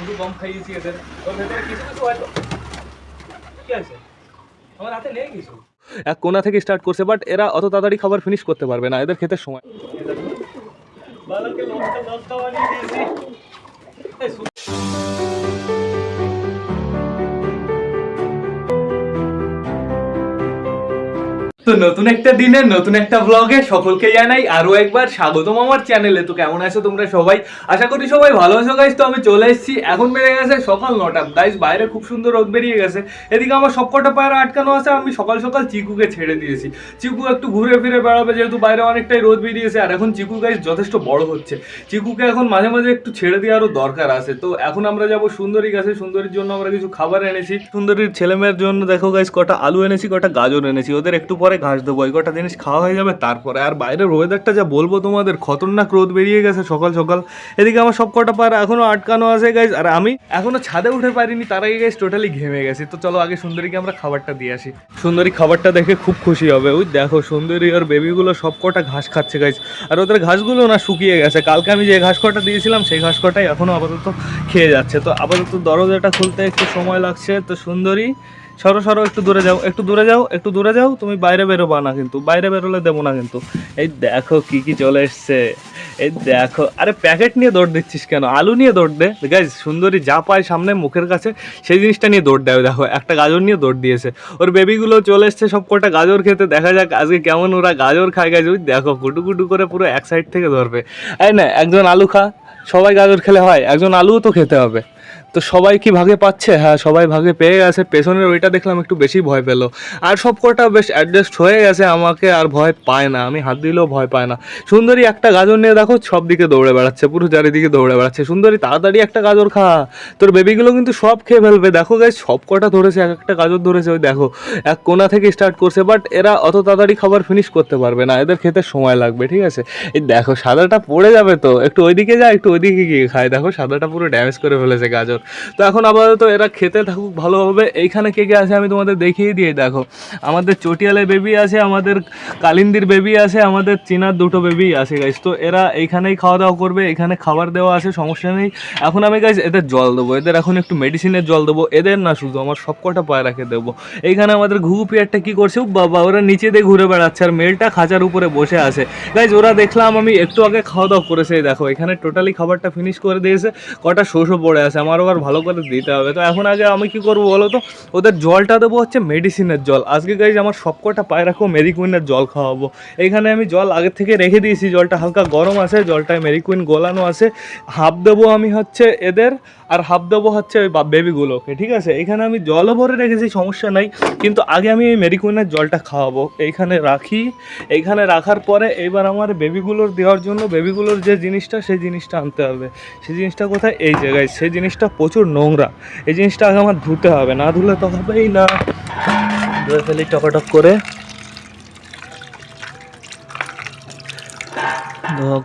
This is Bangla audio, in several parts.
শুধু বম খাইয়েছি এদের। ওর ভেতরে কিছু কিছু হয়তো। কি আছে? আমার হাতে নেই কিছু। এক কোনা থেকে স্টার্ট করছে বাট এরা অত তাড়াতাড়ি খাবার ফিনিশ করতে পারবে না এদের খেতে সময়। বালকে লঙ্কা লঙ্কা বানিয়ে দিয়েছি। তো নতুন একটা দিনে নতুন একটা ব্লগে সকলকে জানাই আরও একবার স্বাগতম আমার চ্যানেলে তো কেমন আছো তোমরা সবাই? আশা করি সবাই ভালো আছো গাইজ তো আমি চলে এসেছি। এখন বেড়ে গেছে সকাল নটা। গাইজ বাইরে খুব সুন্দর রোদ বেরিয়ে গেছে। এদিকে আমার সবকটা পায়রা আটকানো আছে। আমি সকাল সকাল চিকুকে ছেড়ে দিয়েছি। চিকু একটু ঘুরে ফিরে বেড়াবে, যেহেতু বাইরে অনেকটাই রোদ বেরিয়েছে। আর এখন চিকু গাইজ যথেষ্ট বড় হচ্ছে। চিকুকে এখন মাঝে মাঝে একটু ছেড়ে দেওয়ারও দরকার আছে। তো এখন আমরা যাব সুন্দরী গাছে। সুন্দরীর জন্য আমরা কিছু খাবার এনেছি। সুন্দরীর ছেলেমেয়ের জন্য দেখো গাইজ কটা আলু এনেছি, কটা গাজর এনেছি। ওদের একটু পরে ঘাস দেবো ওই কটা জিনিস খাওয়া হয়ে যাবে, তারপরে আর বাইরের ওয়েদারটা যা বলব তোমাদের, খতরনাক রোদ বেরিয়ে গেছে সকাল সকাল। এদিকে আমার সব কটা পার এখনও আটকানো আছে গাইজ আর আমি এখনও ছাদে উঠে পারিনি, তার আগে গাইজ টোটালি ঘেমে গেছি। তো চলো, আগে সুন্দরীকে আমরা খাবারটা দিয়ে আসি। সুন্দরী খাবারটা দেখে খুব খুশি হবে। ওই দেখো, সুন্দরী আর বেবিগুলো সব কটা ঘাস খাচ্ছে গাইজ আর ওদের ঘাসগুলো না শুকিয়ে গেছে। কালকে আমি যে ঘাস কটা দিয়েছিলাম, সেই ঘাস কটাই এখনও আপাতত খেয়ে যাচ্ছে। তো আপাতত দরজাটা খুলতে একটু সময় লাগছে। তো সুন্দরী সরো সরো, একটু দূরে যাও, একটু দূরে যাও, একটু দূরে যাও, তুমি বাইরে বেরোবা না কিন্তু, বাইরে বেরোলে দেবো না কিন্তু। এই দেখো কি কি চলে এসছে। এই দেখো, আরে প্যাকেট নিয়ে দৌড় দিচ্ছিস কেন? আলু নিয়ে দৌড় দে। গাইজ সুন্দরী যা পায় সামনে মুখের কাছে, সেই জিনিসটা নিয়ে দৌড় দেয়, দেখো, একটা গাজর নিয়ে দৌড় দিয়েছে। ওর বেবিগুলো চলে এসছে, সব কটা গাজর খেতে, দেখা যাক আজকে কেমন ওরা গাজর খায় গাছ ওই দেখো, কুটু কুটু করে পুরো এক সাইড থেকে ধরবে। এই না, একজন আলু খা, সবাই গাজর খেলে হয়, একজন আলুও তো খেতে হবে। তো সবাই কি ভাগে পাচ্ছে? হ্যাঁ সবাই ভাগে পেয়ে গেছে। পেছনের ওইটা দেখলাম একটু বেশি ভয় পেল। আর সব কটা বেশ অ্যাডজাস্ট হয়ে গেছে, আমাকে আর ভয় পায় না। আমি হাত দিলেও ভয় পায় না। সুন্দরী একটা গাজর নিয়ে দেখো সব দিকে দৌড়ে বেড়াচ্ছে, পুরো চারিদিকে দৌড়ে বেড়াচ্ছে। সুন্দরী, তাড়াতাড়ি একটা গাজর খা। তোর বেবিগুলো কিন্তু সব খেয়ে ফেলবে। দেখো গাছ সব কটা ধরেছে, এক একটা গাজর ধরেছে, ওই দেখো। এক কোনা থেকে স্টার্ট করছে বাট এরা অত তাড়াতাড়ি খাবার ফিনিশ করতে পারবে না। এদের খেতে সময় লাগবে, ঠিক আছে? এই দেখো, সাদাটা পড়ে যাবে তো। একটু ওইদিকে যা, একটু ওইদিকে গিয়ে খায়। দেখো, সাদাটা পুরো ড্যামেজ করে ফেলেছে গাজর তো এখন আপাতত এরা খেতে থাকুক ভালোভাবে। এইখানে কে কে আছে আমি তোমাদের দেখিয়ে দিয়ে দেখো। আমাদের চটিয়ালে বেবি আছে, আমাদের কালিন্দির বেবি আছে, আমাদের চীনার দুটো বেবি আছে গাইজ তো এরা এইখানেই খাওয়া দাওয়া করবে, এখানে খাবার দেওয়া আছে, সমস্যা নেই। এখন আমি গাইজ এদের জল দেবো। এদের এখন একটু মেডিসিনের জল দেবো। এদের না শুধু, আমার সব কটা পায়রাকে দেবো। এইখানে আমাদের ঘুঘু পিয়ারটা কি করছে? বাবা, ওরা নিচে দিয়ে ঘুরে বেড়াচ্ছে, আর মেলটা খাঁচার উপরে বসে আছে। গাইজ ওরা দেখলাম আমি একটু আগে খাওয়া দাওয়া করেছে দেখো। এখানে টোটালি খাবারটা ফিনিশ করে দিয়েছে। কটা শোষও পড়ে আছে। আমারও আর ভালো করে দিতে হবে। তো এখন আগে আমি কি করব বলো তো? ওদের জলটা দেবো হচ্ছে মেডিসিনের জল। আজকে গাইজ আমার সব কটা পায়রাকেও মেরিকুইনের জল খাওয়াবো। এইখানে আমি জল আগে থেকে রেখে দিয়েছি, জলটা হালকা গরম আছে, জলটায় মেরিকুইন গোলানো আছে। হাফ দেবো আমি হচ্ছে এদের, আর হাফ দেবো হচ্ছে ওই বেবিগুলোকে ঠিক আছে? এখানে আমি জলও ভরে রেখেছি, সমস্যা নাই। কিন্তু আগে আমি এই মেরিকুইনের জলটা খাওয়াবো। এইখানে রাখি। এইখানে রাখার পরে এইবার আমার বেবিগুলোর দেওয়ার জন্য বেবিগুলোর যে জিনিসটা, সেই জিনিসটা আনতে হবে। সেই জিনিসটা কোথায়? এই জায়গায় সেই জিনিসটা প্রচুর নোংরা। এই জিনিসটা আগে আমার ধুতে হবে, না ধুলে তো হবেই না। ধুয়ে ফেলি টকাটক করে।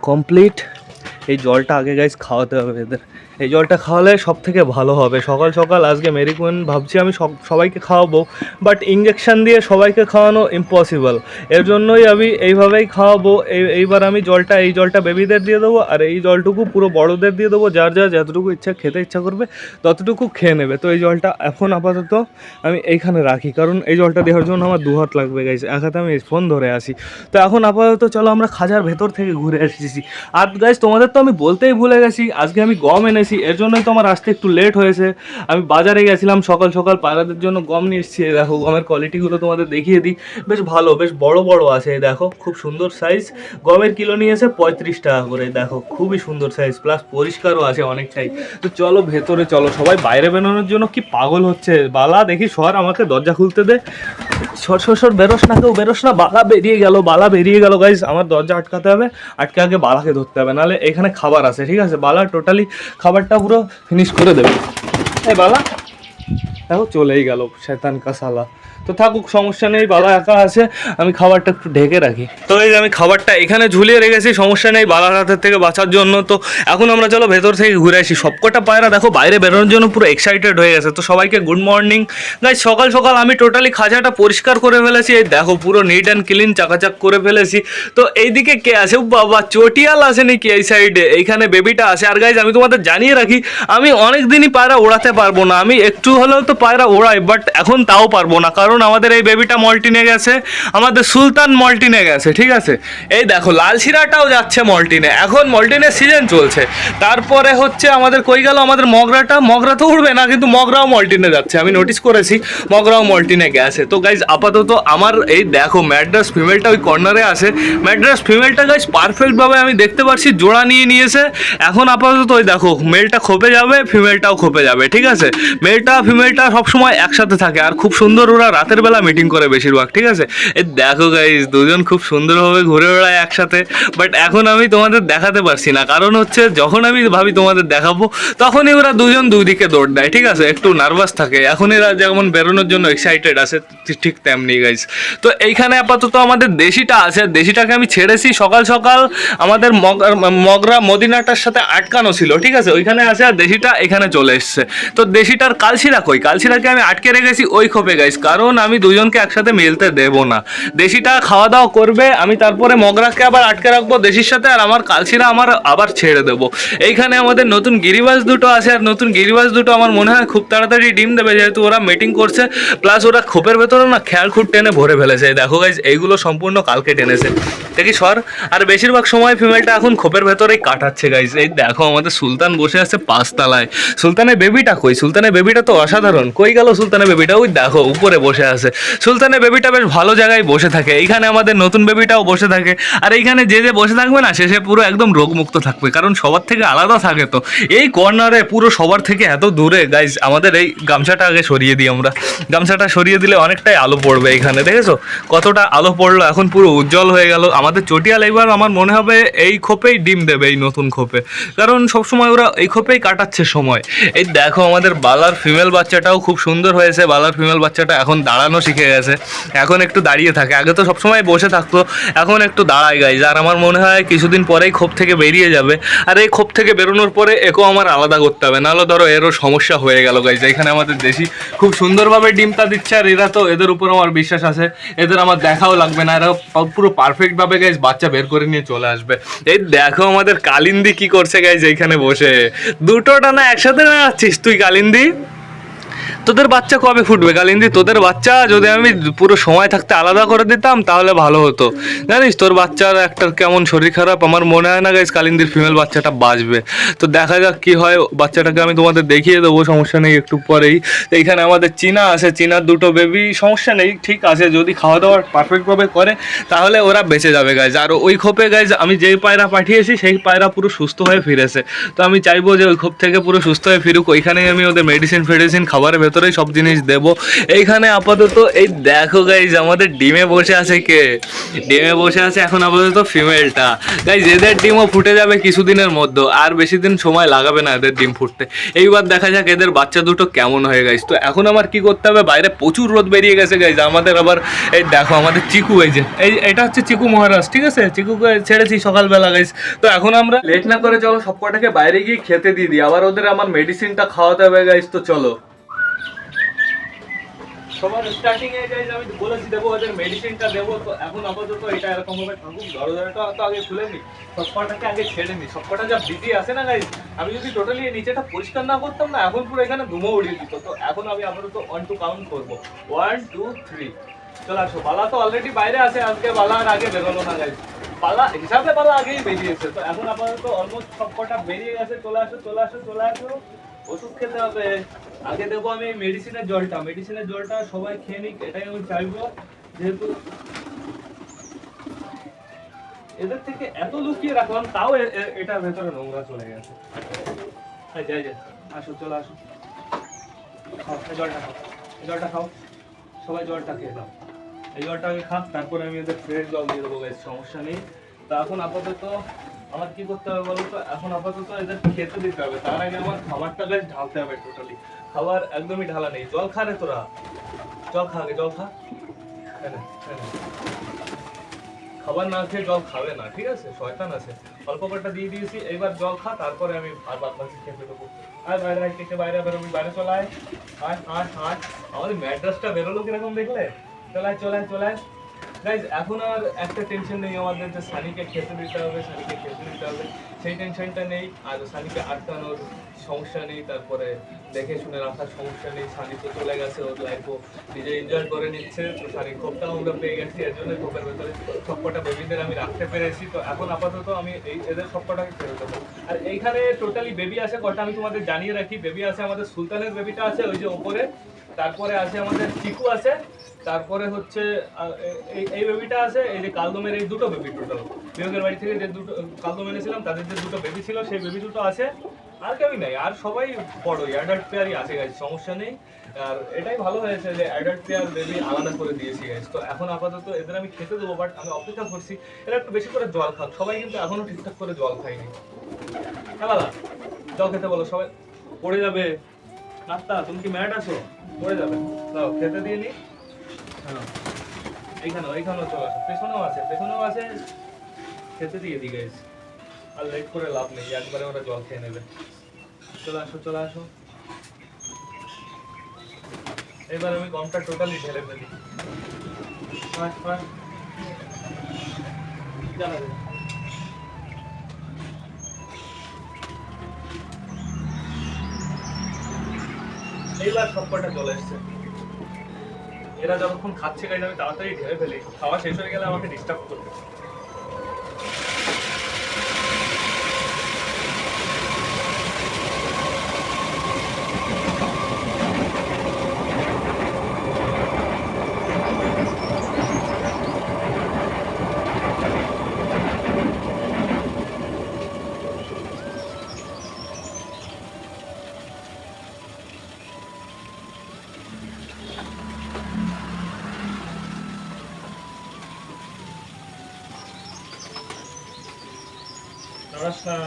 কমপ্লিট এই জলটা আগে গাইজ খাওয়াতে হবে এদের। এই জলটা খাওয়ালে সব থেকে ভালো হবে। সকাল সকাল আজকে মেরিকুইন ভাবছি আমি সব সবাইকে খাওয়াবো বাট ইঞ্জেকশান দিয়ে সবাইকে খাওয়ানো ইম্পসিবল এর জন্যই আমি এইভাবেই খাওয়াবো, এই এইবার আমি জলটা, এই জলটা বেবিদের দিয়ে দেবো, আর এই জলটুকু পুরো বড়দের দিয়ে দেবো, যার যার যতটুকু ইচ্ছা খেতে ইচ্ছা করবে, ততটুকু খেয়ে নেবে। তো এই জলটা এখন আপাতত আমি এইখানে রাখি, কারণ এই জলটা দেওয়ার জন্য আমার দু হাত লাগবে গাইছে এক হাতে আমি ফোন ধরে আসি তো এখন আপাতত চলো আমরা খাজার ভেতর থেকে ঘুরে এসেছি। আর গাইজ তোমাদের তো আমি বলতেই ভুলে গেছি, আজকে আমি গম এনেছি। এর জন্যই তো আমার আসতে একটু লেট হয়েছে। আমি বাজারে গেছিলাম, সকাল সকাল পায়রাদের জন্য গম নিয়ে এসেছি। দেখো, গমের কোয়ালিটিগুলো তোমাদের দেখিয়ে দিই। বেশ ভালো, বেশ বড় বড় আছে দেখো, খুব সুন্দর সাইজ গমের কিলো নিয়েছে পঁয়ত্রিশ টাকা করে দেখো, খুবই সুন্দর সাইজ প্লাস পরিষ্কারও আছে অনেকটাই। তো চলো ভেতরে, চলো, সবাই বাইরে বেরোনোর জন্য কি পাগল হচ্ছে? বালা, দেখি সর আমাকে, দরজা খুলতে দে। সর সর সর, বেরোস না কেউ, বেরোস না, বালা বেরিয়ে গেল, বালা বেরিয়ে গেল গাইজ আমার দরজা আটকাতে হবে। আটকে আগে বালাকে ধরতে হবে, নাহলে এখানে খাবার আছে, ঠিক আছে? বালা টোটালি খাবারটা পুরো ফিনিশ করে দেবে। এ বালা দেখো চলেই গেল শেতান কাসালা তো থাকুক, সমস্যা নেই, বাবা একা আছে, আমি খাবারটা একটু ঢেকে রাখি। তো এই আমি খাবারটা এখানে ঝুলিয়ে রেখেছি, সমস্যা নেই বালার হাতের থেকে বাঁচার জন্য। তো এখন আমরা চলো ভেতর থেকে ঘুরে আসি। সবকটা পায়রা দেখো, বাইরে বেরোনোর জন্য পুরো এক্সাইটেড হয়ে গেছে। তো সবাইকে গুড মর্নিং গাইজ সকাল সকাল আমি টোটালি খাঁচাটা পরিষ্কার করে ফেলেছি। এই দেখো, পুরো নিট অ্যান্ড ক্লিন চাকাচাক করে ফেলেছি। তো এইদিকে কে আছে? বাবা, চটিয়াল আছে নাকি এই সাইডে এইখানে বেবিটা আছে। আর গাইজ আমি তোমাদের জানিয়ে রাখি, আমি অনেক দিনই পায়রা ওড়াতে পারব না। আমি একটু হলেও তো পায়রা ওড়াই বাট এখন তাও পারব না। কারণ আমাদের এই বেবিটা মল্টিনে গেছে, আমাদের সুলতান মল্টিনে গেছে, ঠিক আছে? এই দেখো লাল শিরাটাও যাচ্ছে মল্টিনে। এখন মল্টিনের সিজন চলছে। তারপরে হচ্ছে আমাদের কই গেল আমাদের মগরাটা? মগরা তো উঠবে না, কিন্তু মগরাও মল্টিনে যাচ্ছে। আমি নোটিস করেছি, মগরাও মল্টিনে গেছে। তো গাইজ আপাতত আমার এই দেখো ম্যাড্রাস ফিমেলটা ওই কর্নারে আছে। ম্যাড্রাস ফিমেলটা গাইজ পারফেক্টভাবে আমি দেখতে পাচ্ছি জোড়া নিয়ে নিয়েছে। এখন আপাতত ওই দেখো মেলটা খোপে যাবে ফিমেলটাও খোপে যাবে, ঠিক আছে? মেলটা ফিমেলটা সবসময় একসাথে থাকে। আর খুব সুন্দর ওরা রাতের বেলা মিটিং করে বেশিরভাগ, ঠিক আছে? এই দেখো গাইজ দুজন খুব সুন্দরভাবে ঘুরে বেড়ায় একসাথে বাট এখন আমি তোমাদের দেখাতে পারছি না। কারণ হচ্ছে, যখন আমি ভাবি তোমাদের দেখাবো, তখনই ওরা দুজন দুই দিকে দৌড় দেয়, ঠিক আছে? একটু নার্ভাস থাকে। এখন এরা যেমন বেরোনোর জন্য এক্সাইটেড আছে ঠিক- তেমনি গাইজ তো এইখানে আপাতত আমাদের দেশিটা আছে দেশিটাকে আমি ছেড়েছি সকাল সকাল আমাদের মগ- মগরা মদিনাটার সাথে আটকানো ছিল, ঠিক আছে? ওইখানে আছে আর দেশিটা এখানে চলে এসছে। তো দেশিটার কালশিরা কই? কালশিরাকে আমি আটকে রেখেছি ওই খোপে গাইস কারণ আমি দুজনকে একসাথে মিলতে দেব না। দেশিটা খাওয়া দাওয়া করবে, আমি তারপরে মগরাকে আবার আটকে রাখব দেশির সাথে, আর আমার কালশিরা আমার আবার ছেড়ে দেবো। এইখানে আমাদের নতুন গিরিবাজ দুটো আছে, আর নতুন গিরিবাজ দুটো আমার মনে হয় খুব তাড়াতাড়ি ডিম দেবে, যেহেতু ওরা মিটিং করছে প্লাস ওরা খোপের ভেতরে না খেয়াল খুঁট টেনে ভরে ফেলেছে। দেখো গাইজ এইগুলো সম্পূর্ণ কালকে টেনেছে। দেখি সর, আর বেশিরভাগ সময় ফিমেলটা এখন খোপের ভেতরেই কাটাচ্ছে গাইজ এই দেখো আমাদের সুলতান বসে আছে পাঁচতলায়। সুলতানের বেবিটা কই? সুলতানের বেবিটা তো অসাধারণ। কই গেল সুলতানের বেবিটা ওই দেখো, উপরে বসে আছে। সুলতানের বেবিটা বেশ ভালো জায়গায় বসে থাকে। এইখানে আমাদের নতুন বেবিটাও বসে থাকে। আর এইখানে যে যে বসে থাকবে না, সে সে পুরো একদম রোগমুক্ত থাকবে। কারণ সবার থেকে আলাদা থাকে তো। এই কর্নারে পুরো সবার থেকে এত দূরে গাইজ আমাদের এই গামছাটা আগে সরিয়ে দিই আমরা। গামছাটা সরিয়ে দিলে অনেকটাই আলো পড়বে এখানে দেখেছ? কতটা আলো পড়ল, এখন পুরো উজ্জ্বল হয়ে গেল। আমাদের চটিয়াল এবার আমার মনে হবে এই খোপেই ডিম দেবে, এই নতুন খোপে। কারণ সবসময় ওরা এই খোপেই কাটাচ্ছে সময়। এই দেখো আমাদের বালার ফিমেল বাচ্চাটাও খুব সুন্দর হয়েছে। বালার ফিমেল বাচ্চাটা এখন দাঁড়ানো শিখে গেছে। এখন একটু দাঁড়িয়ে থাকে। আগে তো সবসময় বসে থাকতো। এখন একটু দাঁড়ায় গাইজ আর আমার মনে হয় কিছুদিন পরেই খোপ থেকে বেরিয়ে যাবে। আর এই খোপ থেকে বেরোনোর পরে একেও আমার আলাদা করতে হবে। নাহলে ধরো এরও সমস্যা হয়ে গেল গাইজ এখানে আমাদের দেশি খুব সুন্দরভাবে ডিমটা দিচ্ছে। আর এরা তো এদের উপর আমার বিশ্বাস আছে। এদের আমার দেখাও লাগবে না। এরা পুরো পারফেক্টভাবে গাইজ বাচ্চা বের করে নিয়ে চলে আসবে। এই দেখো আমাদের কালিন্দি কি করছে গাইজ এইখানে বসে। দুটো টানা একসাথে নাচ্ছিস তুই কালিন্দি? তোদের বাচ্চা কবে ফুটবে কালিন্দি? তোদের বাচ্চা যদি আমি পুরো সময় থাকতে আলাদা করে দিতাম, তাহলে ভালো হতো। জানিস, তোর বাচ্চার একটা কেমন শরীর খারাপ, আমার মনে হয় না গাইজ কালিন্দির ফিমেল বাচ্চাটা বাঁচবে। তো দেখা যাক কি হয়, বাচ্চাটাকে আমি তোমাদের দেখিয়ে দেবো, সমস্যা নেই একটু পরেই। এইখানে আমাদের চীনা আছে, চীনার দুটো বেবি সমস্যা নেই, ঠিক আছে, যদি খাওয়া দাওয়া পারফেক্টভাবে করে, তাহলে ওরা বেঁচে যাবে গাইজ আর ওই খোপে গাইজ আমি যেই পায়রা পাঠিয়েছি, সেই পায়রা পুরো সুস্থ হয়ে ফিরেছে। তো আমি চাইব যে ওই খোপ থেকে পুরো সুস্থ হয়ে ফিরুক, ওইখানেই আমি ওদের মেডিসিন ফেডিসিন, খাবারের ভেতরেই সব জিনিস দেবো। এইখানে আপাতত, এই দেখো গাইজ আমাদের ডিমে বসে আছে কে? ডিমে বসে আছে এখন আপাতত ফিমেলটা গাইজ এদের ডিমও ফুটে যাবে কিছুদিনের মধ্যে, আর বেশি দিন সময় লাগাবে না এদের ডিম ফুটতে। এইবার দেখা যাক এদের বাচ্চা দুটো কেমন হয়ে গেছে তো এখন আমার কি করতে হবে, বাইরে প্রচুর রোদ বেরিয়ে গেছে গাইজ আমাদের আবার, এই দেখো আমাদের চিকু এই যে, এই এটা হচ্ছে চিকু মহারাজ, ঠিক আছে? চিকুকে ছেড়েছি সকালবেলা গাইজ তো এখন আমরা লেট না করে চলো, সব কটাকে বাইরে গিয়ে খেতে দিয়ে দিই। আবার ওদের আমার মেডিসিনটা খাওয়াতে হবে গাইজ তো চলো। সবার স্টার্টিং এ গাইজ আমি বলেছি, দেবো ওদের মেডিসিনটা দেবো, তো এখন আপাতত এটা এরকম ভাবে থাকুক। দরজাটা তো আগে খুলে নি সব কটাকে আগে ছেড়ে নি সব কটা যা বিজি আছে না গাইজ আমি যদি টোটালি নিচেটা পরিষ্কার না করতাম না, এখন পুরো এখানে ধুমো উড়িয়ে দিত। তো এখন আমি আপাতত ওয়ান টু কাউন্ট করব। ওয়ান টু থ্রি চলে আসো। বালা তো অলরেডি বাইরে আছে, আজকে বালা আর আগে বেরোলো না গাইজ পালা হিসাবে পালা আগেই বেরিয়েছে। তো এখন আপাতত অলমোস্ট সব কটা বেরিয়ে গেছে। চলে আসো চলে আসো চলে আসো। ওষুধ খেতে হবে। আগে দেবো আমি মেডিসিনের জলটা। মেডিসিনের জলটা সবাই খেয়ে নিক, এটাই আমি চাইব। যেহেতু এদের থেকে এত লুকিয়ে রাখলাম, তাও এটার ভেতরে নোংরা চলে গেছে। যাই যাই আসো, চলে আসো। খাও জলটা খাও জলটা খাও। সবাই জলটা খেয়ে দাও এই জলটা আগে খাক, তারপরে আমি এদের ফ্রেশ জল দিয়ে দেবো সমস্যা নেই। তা এখন আপাতত আমার কি করতে হবে বলো তো? এখন আপাতত এদের খেতে দিতে হবে। তার আগে আমার খাবারটা বেশ ঢালতে হবে টোটালি খাবার একদমই ঢালা নেই। জল খা রে তোরা। জল খা আগে, জল খা। খাবার না খেয়ে জল খাবে না, ঠিক আছে? শয়তান আছে। অল্প কটা দিয়ে দিয়েছি, এইবার জল খা, তারপরে আমি আর বাদ বাকি খেতে দেবো আর বাইরে, আয় থেকে বাইরে বেরোবি বাইরে চলে আয়। আয় আয় আয়। আমাদের ম্যাড্রাসটা বেরোলো কীরকম দেখলে? চলায় চলায় চলায় গাইজ এখন আর একটা টেনশন নেই আমাদের যে সানিকে খেতে দিতে হবে, সানিকে খেতে দিতে হবে। সেই টেনশনটা নেই, আর সানিকে আটকানোর সমস্যা নেই, তারপরে দেখে শুনে রাখার সমস্যা নেই। সানি তো চলে গেছে, ওর লাইফও নিজে এনজয় করে নিচ্ছে। তো সানি খোপটাও আমরা পেয়ে গেছি, এর জন্য খোপের ভেতরে সবকটা বেবিদের আমি রাখতে পেরেছি। তো এখন আপাতত আমি এই এদের সবকটাকে ফেরত দেবো। আর এইখানে টোটালি বেবি আছে কটা আমি তোমাদের জানিয়ে রাখি। বেবি আছে আমাদের সুলতানের বেবিটা আছে ওই যে ওপরে। তারপরে আছে আমাদের চিকু আছে। তারপরে হচ্ছে এই- বেবিটা আছে, এই যে কালদমের এই দুটো বেবি টোটাল বিয়োগের বাড়ি থেকে যে দুটো, কালদম এনেছিলাম, তাদের যে দুটো বেবি ছিল, সেই বেবি দুটো আছে। আর কেউই নাই, আর সবাই বড় অ্যাডাল্ট পেয়ারই আছে গাইজ সমস্যা নেই। আর এটাই ভালো হয়েছে যে অ্যাডাল্ট পেয়ার বেবি আলাদা করে দিয়েছি গাইজ তো এখন আপাতত এদের আমি খেতে দেবো বাট আমি অপেক্ষা করছি, এরা একটু বেশি করে জল খাক। সবাই কিন্তু এখনও ঠিকঠাক করে জল খায়নি। হ্যাঁ দাদা জল খেতে বলো, সবাই। পড়ে যাবে। নাস্তা তুমি কি ম্যাট আছো? পড়ে যাবে। দাও, খেতে দিয়ে নি। এইখানেও এইখানেও চলে আসো। পেছনেও আছে পেছনেও আছে। খেতে দিয়ে দিই গাইস আর লেট করে লাভ নেই, একবারে ওরা জল খেয়ে নেবে। চলে আসো চলে আসো। এবার আমি গমটা টোটালি ঢেলে ফেলি। এইবার সবকটা চলে এসছে। এরা যখন খাচ্ছে গাইজ আমি তাড়াতাড়ি ঢেলে ফেলি। খাওয়া শেষ হয়ে গেলে আমাকে ডিস্টার্ব করবে। না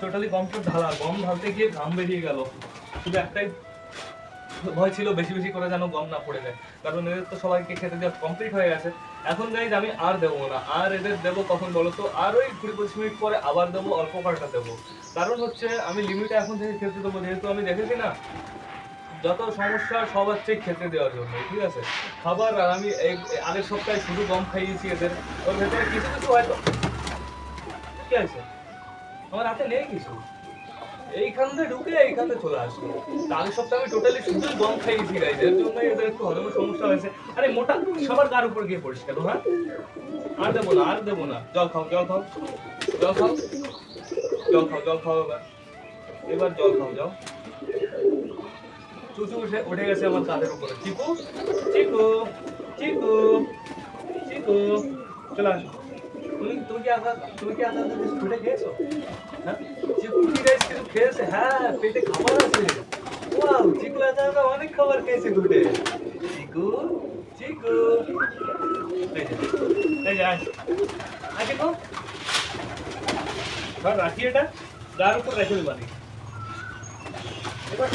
টোটালি গম তো ঢালা গম ঢালতে গিয়ে ঘাম বেরিয়ে গেল। শুধু একটাই ভয় ছিল বেশি বেশি করে যেন গম না পড়ে যায়। কারণ এদের তো সবাইকে খেতে দেওয়া কমপ্লিট হয়ে গেছে। এখন গাইজ আমি আর দেবো না। আর এদের দেবো কখন বলো তো? আর ওই কুড়ি পঁচিশ মিনিট পরে আবার দেবো, অল্প কটা দেবো। কারণ হচ্ছে আমি লিমিটে এখন থেকে খেতে দেবো। যেহেতু আমি দেখেছি না, যত সমস্যা সব হচ্ছে খেতে দেওয়ার জন্য, ঠিক আছে? খাবার আমি এই আগের সপ্তাহে শুধু গম খাইয়েছি এদের। ওর ভেতরে কিছু কিছু হয়তো, কি আছে? আমার হাতে নেই কিছু? এইখান থেকে ঢুকে এইখান থেকে চলে আসলো। আগের সপ্তাহে আমি টোটালি শুধু গম খাইয়েছি গাইজ এর জন্য এদের একটু হজমের সমস্যা হয়েছে। আরে মোটা, সবার গার উপর গিয়ে পড়িস কেন হ্যাঁ? আর দেবো না, আর দেবো না। জল খাও জল খাও জল খাও জল খাও জল খাও এবার। এবার জল খাও যাও চুচু উঠে উঠে গেছে আমার কাঁধের উপরে। চিকু চিকু চিকু চিকু। চলে আসো। তুমি তুমি কি আসার তুমি কি আসার ছুটে খেয়েছো? হ্যাঁ? চিকু কি রাইস কিছু খেয়েছে? হ্যাঁ পেটে খাবার আছে। ওয়াও চিকু একা একা অনেক খাবার খেয়েছে ঘুটে চিকু চিকু এই যে এই যে, আয়। আয় চিকু ধর, রাখি এটা। যার উপর রেখে দেবানি এবার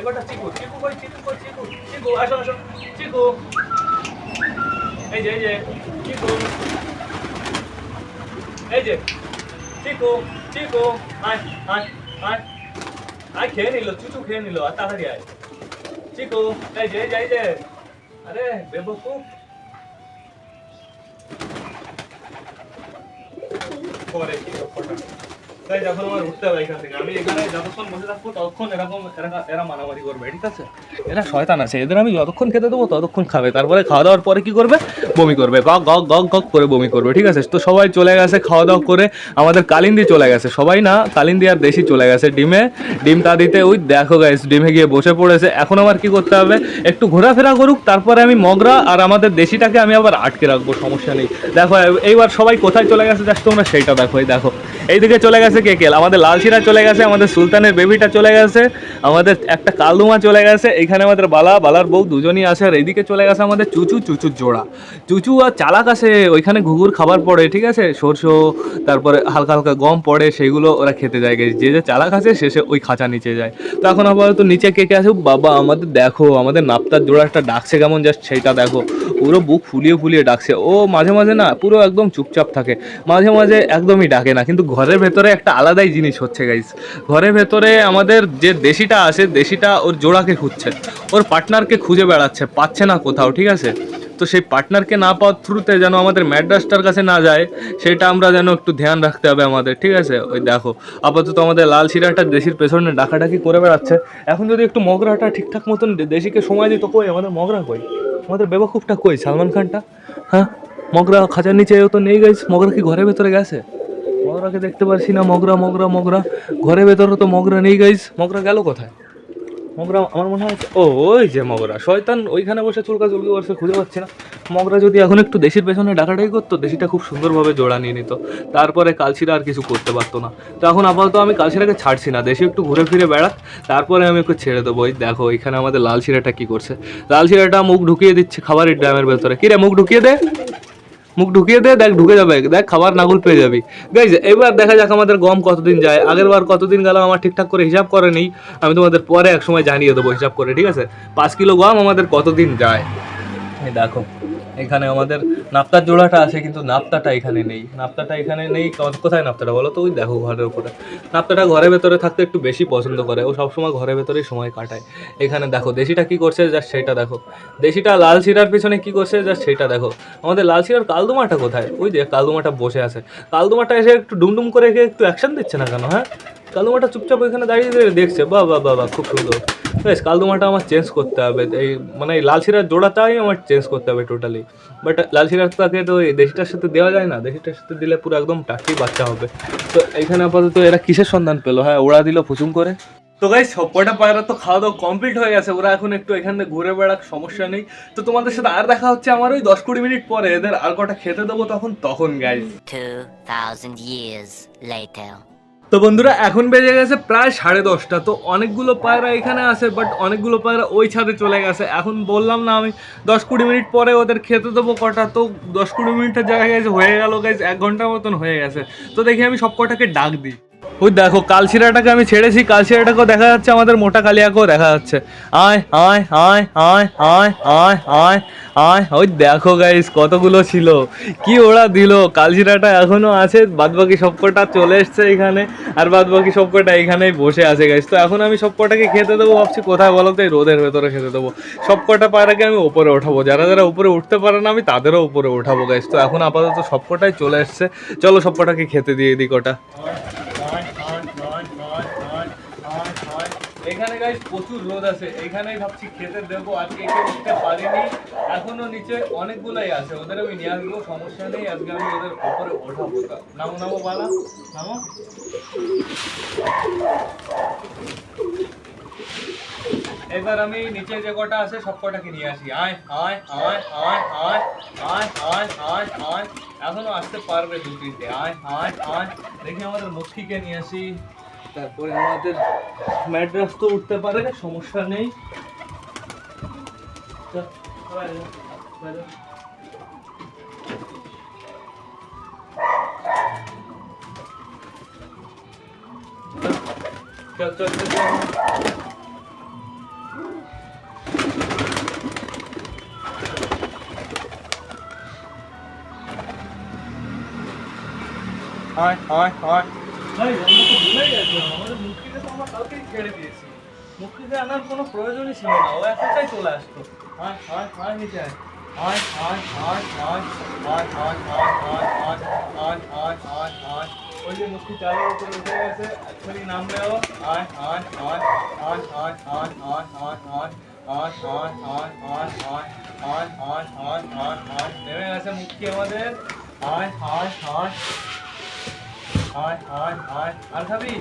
এবারটা চিকু চিকু কই চিকু কই চিকু চিকু আসো আসো চিকু এই যে এই যে চিকু এই যে চিকু চিকু আয় আয় আয় আয় খেয়ে নিল চুচু খেয়ে নিল আর তাড়াতাড়ি আয় চিকু এই যে এই যে আরে বেবকুফ পরে তাই যখন আমার উঠতে হবে এখান থেকে আমি এখানে যতক্ষণ বসে থাকব ততক্ষণ এরকম এরা এরা মারামারি করবে ঠিক আছে এরা শয়তান আছে এদের আমি যতক্ষণ খেতে দেবো ততক্ষণ খাবে তারপরে খাওয়া দাওয়ার পরে কি করবে বমি করবে, গক গক গক গক করে বমি করবে, ঠিক আছে? তো সবাই চলে গেছে খাওয়া দাওয়া করে, আমাদের কালিন্দি চলে গেছে। সবাই না, কালিন্দি আর দেশি চলে গেছে ডিমে। ডিমটা দিতে, ওই দেখো গাইস ডিমে গিয়ে বসে পড়েছে। এখন আমার কি করতে হবে? একটু ঘোরাফেরা করুক, তারপরে আমি মগরা আর আমাদের দেশিটাকে আমি আবার আটকে রাখব, সমস্যা নেই। দেখো, এইবার সবাই কোথায় চলে গেছে? জাস্ট তোমরা সেইটা দেখো, এই দেখো। এইদিকে চলে গেছে কে কেল আমাদের লালশিরা চলে গেছে, আমাদের সুলতানের বেবিটা চলে গেছে, আমাদের একটা কালদুমা চলে গেছে, এখানে আমাদের বালা, বালার বউ দুজনই আছে, আর এইদিকে চলে গেছে আমাদের চুচু, চুচুর জোড়া। চুচু আর চালাক আছে ওইখানে ঘুঘুর খাবার পড়ে, ঠিক আছে? সরষ, তারপরে হালকা হালকা গম পড়ে, সেগুলো ওরা খেতে যায়। guys। যে যে চালাক আছে শেষে ওই খাঁচা নিচে যায়। তো এখন আপাতত নিচে কে কে আছে? বাবা, আমাদের দেখো, আমাদের নাপ্তার জোড়া একটা ডাকছে কেমন জাস্ট, সেইটা দেখো। পুরো বুক ফুলিয়ে ফুলিয়ে ডাকছে। ও মাঝে মাঝে না, পুরো একদম চুপচাপ থাকে। মাঝে মাঝে একদমই ডাকে না, কিন্তু ঘরের ভেতরে একটা আলাদাই জিনিস হচ্ছে গাইস ঘরের ভেতরে আমাদের যে দেশিটা আছে দেশিটা ওর জোড়াকে খুঁজছে। ওর পার্টনারকে খুঁজে বেড়াচ্ছে, পাচ্ছে না কোথাও, ঠিক আছে? তো সেই পার্টনারকে না পাওয়ার থ্রুতে যেন আমাদের ম্যাড্রাসটার কাছে না যায়, সেটা আমরা যেন একটু ধ্যান রাখতে হবে আমাদের, ঠিক আছে? ওই দেখো, আপাতত আমাদের লাল শিরাটা দেশির পেছনে ডাকাডাকি করে বেড়াচ্ছে। এখন যদি একটু মগরাটা ঠিকঠাক মতন দেশিকে সময় দিত, কই আমাদের মগরা কই? আমাদের বেবাকুফটা কই, সালমান খানটা? হ্যাঁ? মগরা খাঁচার নিচে তো নেই গাইস মগরা কি ঘরের ভেতরে গেছে? মগরাকে দেখতে পারছি না, মগরা মগরা মগরা। ঘরের ভেতরে তো মগরা নেই গাইস মগরা গেল কোথায়? মগরা, আমার মনে হয় ও, ওই যে মগরা। শয়তান ওইখানে বসে চুলকা চুলকি বসে খুঁজে পাচ্ছি না। মগরা যদি এখন একটু দেশির পেছনে ডাকাটাই করতো, দেশিটা খুব সুন্দরভাবে জোড়া নিয়ে নিত। তারপরে কালশিরা আর কিছু করতে পারতো না। তো এখন আপাতত আমি কালশিরাকে ছাড়ছি না। দেশি একটু ঘুরে ফিরে বেড়াক, তারপরে আমি একটু ছেড়ে দেবো। ওই দেখো এখানে আমাদের লাল শিরাটা কি করছে। লাল শিরাটা মুখ ঢুকিয়ে দিচ্ছে খাবারের ড্রামের ভেতরে। কিরে মুখ ঢুকিয়ে দে। মুখ ঢুকিয়ে দে, দেখ ঢুকে যাবে, দেখ খাবার নাগুল পেয়ে যাবি। গাইজ এবার দেখা যাক আমাদের গম কতদিন যায়। আগের বার কতদিন গেল আমার ঠিকঠাক করে হিসাব করে নেই। আমি তোমাদের পরে এক সময় জানিয়ে দেবো হিসাব করে, ঠিক আছে? পাঁচ কিলো গম আমাদের কতদিন যায়? দেখো। এখানে আমাদের নাপ্তার জোড়াটা আছে, কিন্তু নাপ্তাটা এখানে নেই। নাপ্তাটা এখানে নেই কোথায় নাপ্তাটা বলো তো? ওই দেখো ঘরের উপরে। নাপ্তাটা ঘরের ভেতরে থাকতে একটু বেশি পছন্দ করে। ও সবসময় ঘরের ভেতরেই সময় কাটায়। এখানে দেখো, দেশিটা কি করছে? জাস্ট সেটা দেখো। দেশিটা লাল শিরার পিছনে কি করছে? জাস্ট সেটা দেখো। আমাদের লাল শিরার কালদুমাটা কোথায়? ওই যে কালদুমাটা বসে আছে। কালদুমাটা এসে একটু ডুমডুম করে একে একটু অ্যাকশন দিচ্ছে না কেন হ্যাঁ? কালদুমাটা চুপচাপ ওইখানে দাঁড়িয়ে দেখছে বা বা বাহ খুব সুন্দর। বেশ কালদুমাটা আমার চেঞ্জ করতে হবে। এই মানে লাল শিরার জোড়াটাই আমার চেঞ্জ করতে হবে টোটালি বাট লাল শিরাটাকে তো এই দেশিটার সাথে দেওয়া যায় না দেশিটার সাথে দিলে পুরো একদম টাটকি বাচ্চা হবে। তো এইখানে আপাতত এরা কিসের সন্ধান পেল? হ্যাঁ ওরা দিল ফুচুম করে। তো গাই সবকটা পায়রা তো খাওয়া দাওয়া কমপ্লিট হয়ে গেছে। ওরা এখন একটু এখানে ঘুরে বেড়াক সমস্যা নেই। তো তোমাদের সাথে আর দেখা হচ্ছে আমার ওই দশ কুড়ি মিনিট পরে। এদের আর কটা খেতে দেবো তখন তখন গাইজ 2,000 years later. তো বন্ধুরা, এখন বেজে গেছে প্রায় সাড়ে দশটা। তো অনেকগুলো পায়রা এখানে আছে বাট অনেকগুলো পায়রা ওই ছাদে চলে গেছে। এখন বললাম না আমি, দশ কুড়ি মিনিট পরে ওদের খেতে দেবো কটা। তো দশ কুড়ি মিনিটের জায়গায় গেছে হয়ে গেল গাইজ এক ঘণ্টার মতন হয়ে গেছে। তো দেখি আমি সব কটাকে ডাক দিই। ওই দেখো, কালশিরাটাকে আমি ছেড়েছি, কালশিরাটাকেও দেখা যাচ্ছে আমাদের মোটা কালিয়াকেও দেখা যাচ্ছে। আয় আয় আয় আয় আয় আয় আয় আয়। ওই দেখো গাইস কতগুলো ছিল। কি ওরা দিল। কালশিরাটা এখনও আছে, বাদবাকি সবকটা চলে এসছে এখানে, আর বাদবাকি সবকটা এখানেই বসে আছে গাইস তো এখন আমি সবকটাকে খেতে দেবো, ভাবছি কোথায় বলো তো, এই রোদের ভেতরে খেতে দেবো। সবকটা পায়রাকে আমি উপরে ওঠাবো। যারা যারা উপরে উঠতে পারে না, আমি তাদেরও উপরে ওঠাবো গাইস তো এখন আপাতত সবকটাই চলে এসছে। চলো সবকটাকে খেতে দিয়ে দিই কটা। এখানে গাইস প্রচুর রোদ আছে। এখানেই ভাবছি খেতে দেবো। আজকে কেউ উঠতে পারিনি। এখনও নিচে অনেকগুলাই আছে। ওদের আমি নিয়ে আসব। সমস্যা নেই। আজকে আমি ওদের উপরে ওঠাবো। নামো নামো বালা নামো। এবার আমি নিচে যে কটা আছে, সব কটাকে নিয়ে আসি। আয় আয় আয় আয় আয় আয় আয় আয় আয়। এখনও আসতে পারবে দুটিতে আয় আয় আয়। দেখি আমাদের মুখিকে নিয়ে আসি। তারপরে আমাদের ম্যাড্রাস তো উঠতে পারে, সমস্যা নেই। চল। চল চল। আয় আয় আয় ভাই আমরা তো ভুলে গেছি আমাদের মুক্তিকে তো আমরা কালকেই ছেড়ে দিয়েছি মুক্তিকে আনার কোনো প্রয়োজনই ছিল না ও এতটাই চলে আসতো আয় আয় আয় নিচে আয় আয় আয় আয় আয় আয় আয় আয় আয় আয় আয় আয় ওই যে মুক্তি চালের উপরে উঠে গেছে এক্ষুনি নামবে ও আয় আয় আয় আয় আয় আয় আয় আয় আয় আয় আয় আয় আয় আয় আয় আয় আয় আয় আয় নেমে গেছে মুক্তি আমাদের আয় আয় আয় আয় আয় আয় আর খাবি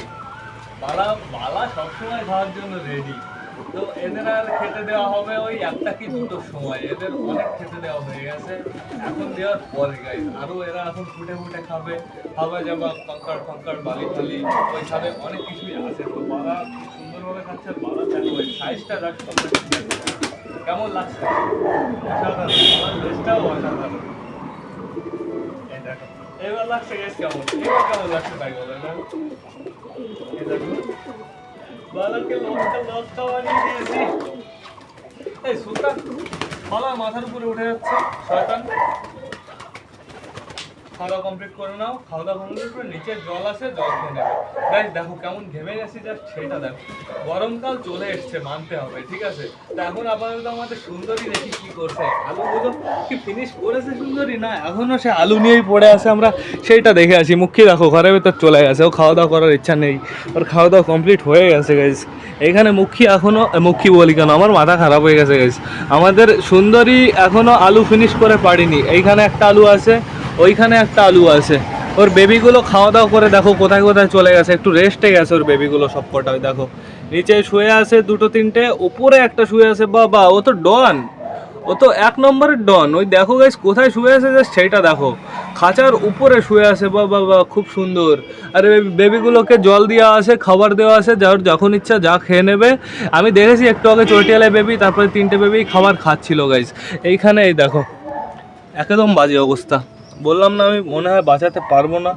বালা বালা সবসময় খাওয়ার জন্য রেডি তো এদের আর খেতে দেওয়া হবে ওই একটা কি দুটো সময়। এদের অনেক খেতে দেওয়া হয়ে গেছে। এখন দেওয়ার পরে গাইজ আরও এরা এখন ফুটে ফুটে খাবে। খাবে যাবা কঙ্কার ফঙ্কার বালি ফালি ওই অনেক কিছুই আছে। তো বালা সুন্দরভাবে খাচ্ছে, বালা দেখো, ওই সাইজটা আছে। কেমন লাগছে? অসাধারণ। এবার লাগছে গেছ কেমন? এবার কেমন লাগছে তাই বলে না এই দেখো। বালাকে লঙ্কা লঙ্কা বানিয়ে দিয়েছি এই সুলতান বালা মাথার উপরে উঠে যাচ্ছে, শয়তান। খাওয়া দাওয়া কমপ্লিট করে নাও খাওয়া দাওয়া কমপ্লিট করে নিচে জল আছে, জল খেয়ে নেবে। গাইজ দেখো কেমন ঘেমে গেছি জাস্ট সেটা দেখো। গরমকাল চলে এসছে, মানতে হবে, ঠিক আছে? তা এখন আপাতত আমাদের সুন্দরী দেখি কি করছে। আলুগুলো কি ফিনিশ করেছে সুন্দরী? না এখনও সে আলু নিয়েই পড়ে আছে, আমরা সেইটা দেখে আসি। মুখী দেখো, ঘরের ভেতর চলে গেছে, ও খাওয়া দাওয়া করার ইচ্ছা নেই। ওর খাওয়া দাওয়া কমপ্লিট হয়ে গেছে গাইজ এখানে মুখী এখনও মুখী বলি কেন? আমার মাথা খারাপ হয়ে গেছে গাইজ আমাদের সুন্দরী এখনও আলু ফিনিশ করে পারিনি। এইখানে একটা আলু আছে ওইখানে একটা আলু আছে। ওর বেবিগুলো খাওয়া দাওয়া করে দেখো কোথায় কোথায় চলে গেছে। একটু রেস্টে গেছে ওর বেবিগুলো সব কটা দেখো। নিচে শুয়ে আছে দুটো, তিনটে উপরে একটা শুয়ে আছে, বাবা, ও তো ডন। ও তো এক নম্বরের ডন। ওই দেখো গাইস কোথায় শুয়ে আছে, জাস্ট সেইটা দেখো। খাঁচার উপরে শুয়ে আছে, বাবা বাবা, খুব সুন্দর। আর বেবিগুলোকে জল দেওয়া আছে, খাবার দেওয়া আছে, যার যখন ইচ্ছা যা খেয়ে নেবে। আমি দেখেছি একটু আগে চটিয়ালায় বেবি, তারপরে তিনটে বেবি খাবার খাচ্ছিল গাইস এইখানে এই দেখো, একদম বাজে অবস্থা। বললাম না আমি মনে হয় বাঁচাতে পারব না।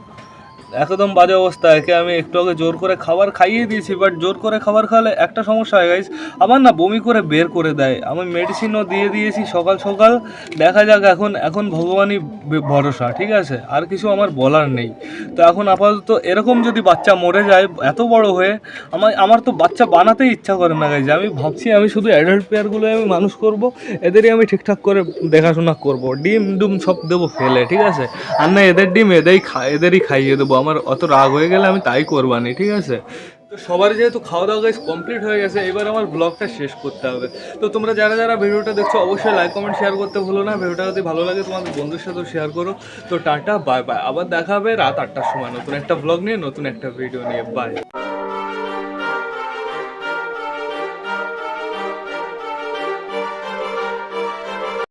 একদম বাজে অবস্থা, একে আমি একটু আগে জোর করে খাবার খাইয়ে দিয়েছি বাট জোর করে খাবার খাওয়ালে একটা সমস্যা হয় গাইস আবার না বমি করে বের করে দেয়। আমি মেডিসিনও দিয়ে দিয়েছি সকাল সকাল। দেখা যাক এখন এখন ভগবানই ভরসা, ঠিক আছে? আর কিছু আমার বলার নেই। তো এখন আপাতত এরকম যদি বাচ্চা মরে যায়, এত বড় হয়ে, আমার আমার তো বাচ্চা বানাতেই ইচ্ছা করে না গাইজ আমি ভাবছি আমি শুধু অ্যাডাল্ট পেয়ারগুলো আমি মানুষ করব, এদেরই আমি ঠিকঠাক করে দেখাশোনা করব। ডিম ডুম সব দেবো ফেলে, ঠিক আছে? আর না এদের ডিম এদেরই খা, এদেরই খাইয়ে দেবো। আমার অত রাগ হয়ে গেলে আমি তাই করবানি, ঠিক আছে? তো সবার যেহেতু খাওয়া দাওয়া গাইজ কমপ্লিট হয়ে গেছে, এবার আমার ব্লগটা শেষ করতে হবে। তো তোমরা যারা যারা ভিডিওটা দেখছ, অবশ্যই লাইক কমেন্ট শেয়ার করতে ভুলো না। ভিডিওটা যদি ভালো লাগে, তোমাদের বন্ধুর সাথেও শেয়ার করো। তো টাটা বাই বাই আবার দেখা হবে রাত আটটার সময় নতুন একটা ব্লগ নিয়ে, নতুন একটা ভিডিও নিয়ে। বাই